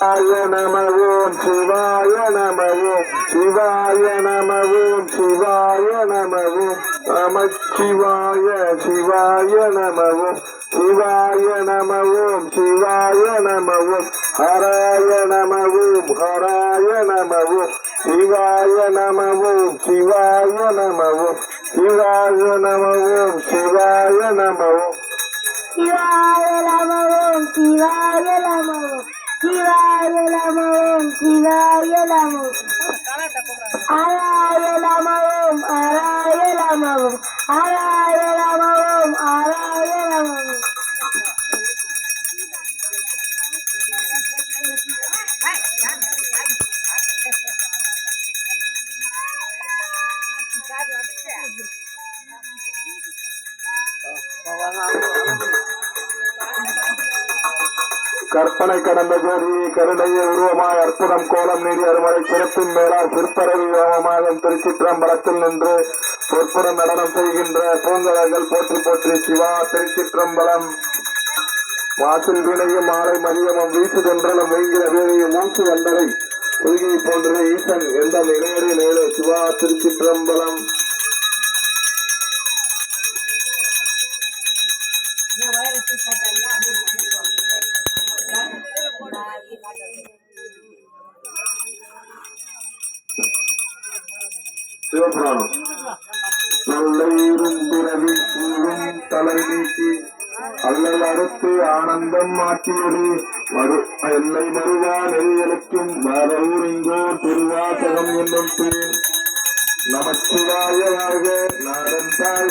சிவாய நமவோம் சிவாய நமவோம் சிவாய நமவோம் சிவாய நமவோம் நமச்சிவாய சிவாய நமவோம் சிவாய நமவோம் சிவாய நமவோம் ஹராய நமவோம் ஹராய நமவோம் சிவாய நமவோம் சிவாய நமவோம் சிவாய நமவோம் சிவாய நமவோம் சிவாய நமவோம் சிவாய நமவோம் ఆయలమ ఓం శివాయలమ ఆరాయలమ ఓం ఆరాయలమ ఓం ఆరాయలమ ఓం ఆరాయలమ Thank you. கற்பனை கடந்த ஜோதியை கருணைய உருவமாய் அற்புதம் கோலம் நீடி அருமறை சிறப்பின் மேலால் சிற்பரவி யோகமாகும் திருச்சிற்றம்பலத்தில் நின்று பொற்புடன் நடனம் செய்கின்ற பூங்கலங்கள் போற்றி போற்றி சிவா திருச்சிற்றம்பலம். வாசல் வினையும் மாலை மதியமும் வீசு தென்றலும் வெங்கிற வேலையும் மூச்சு வந்தலை பொய்கை போன்ற ஈசன் எந்த இணையறி நேரு சிவா திருச்சிற்றம்பலம். சிவபுராணம் நல்லையும் பிறவி கூறும் தலை நீக்கி அல்லல் அடுத்து ஆனந்தம் மாற்றியது மறு எல்லை மறுவா நெறியலுக்கும் வரவூர் இங்கோ திருவாசகம் என்னும் தேன் நமச்சிவாய வாழ்க நாடன் தாழ்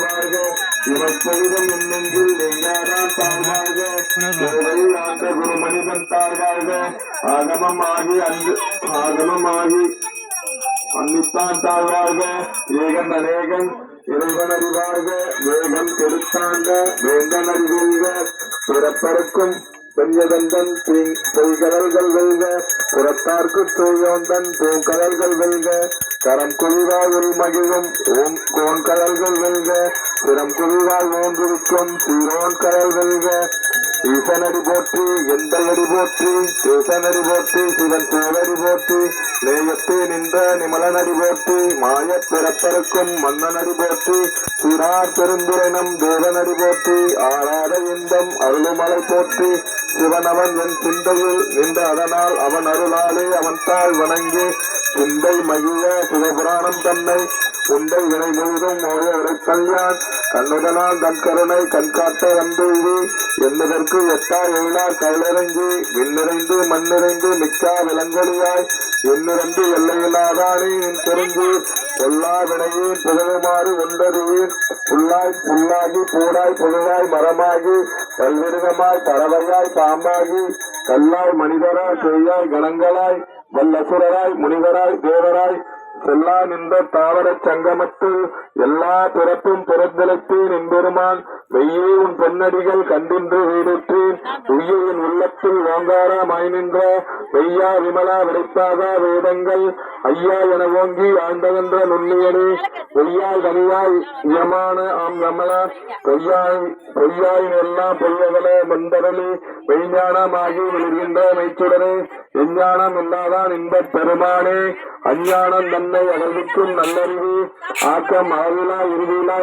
இவப்பொழுதும் என்னெங்கில் நெஞ்சாதான் தாழ் வாழ்க குரு மனிதன் தார் வாழ்க ஆகமமாகி அன்பு ஆகமமாகி மன்னித்தான் தார் வாழ்க ஏகன் அநேகன் இறைவன் அறிவார்க. வேகம் கெடுத்தாங்க வேந்தன் அறிவெல்க பிறப்பருக்கும் பெஞ்சதந்தன் தீ பொய்கலர்கள் வெல்க. புறத்தார்க்கு தூயோந்தன் பூங்கலர்கள் வெல்க. கரம் குழிவாய் மகிழும் ஓம் கோண்கலர்கள் வெல்க. புறம் குழிவாய் ஓன்றிருக்கும் சீரோன் கலர் வெல்க. ஈசனடி போற்றி எந்தையடி போற்றி சேசனடி போற்றி சிவன் தேவடி போற்றி நேயத்தே நின்ற நிமலனடி போற்றி மாயப் பிறப்பருக்கும் மன்னனடி போற்றி சிறார் பெருந்துரைனம் தேவனடி போற்றி ஆறாத இன்பம் அருளுமலை போற்றி சிவனவன் என் சிந்தையில் நின்ற அதனால் அவன் அருளாலே அவன் தாழ் வணங்கி சிந்தை மகிழ சிவபுராணம் தன்னை உண்டை வினை முழுதும் ஓய உரைக்கல்யான் கண்ணுதனால் தன் கருணை கண்காட்ட வந்தெய்தி. என்பதற்கு எட்டார் எழுநாள் கையிலிறங்கி. விண்ணிறைந்து மண்ணிறைந்து மிக்கா விலங்கொழியாய் எண்ணிறந்து எல்லையில்லாதானே என் தெரிஞ்சு பொல்லா வினையேன் புகழுமாறு ஒன்றறியேன் புல்லாய் புல்லாகி பூடாய் புகழாய் மரமாகி. பல்விருகமாய் பறவையாய் பாம்பாகி. கல்லாய் மனிதராய் பேயாய் கணங்களாய். வல்லசுரராய் முனிவராய் தேவராய். எல்லா நின்ற தாவர சங்கமத்து எல்லா பிறப்பும் பிறந்தளித்து பெருமான் வெய்யே உன் பொன்னடிகள் கண்டின்று வீடுற்று உய்ய உள்ளத்தில் ஓங்காரா நின்ற வெய்யா விமலா விடைப்பாகா வேதங்கள் ஐயா என ஓங்கி ஆண்டவென்ற நுண்ணியனே பொய்யாய் தனியாய் யமான ஆம் கமலா பொய்யாய் பொய்யாயின் எல்லாம் பொய்யகல மந்தரலி மெய்ஞானமாகி விழுகின்ற மெய்ச்சுடனே எஞ்ஞானம் இல்லாதான் இன்பப் பெருமானே அஞ்ஞானம் தன்னை அகழ்விக்கும் நல்லறிவு ஆக்கம் ஆவிலா இறுதியிலா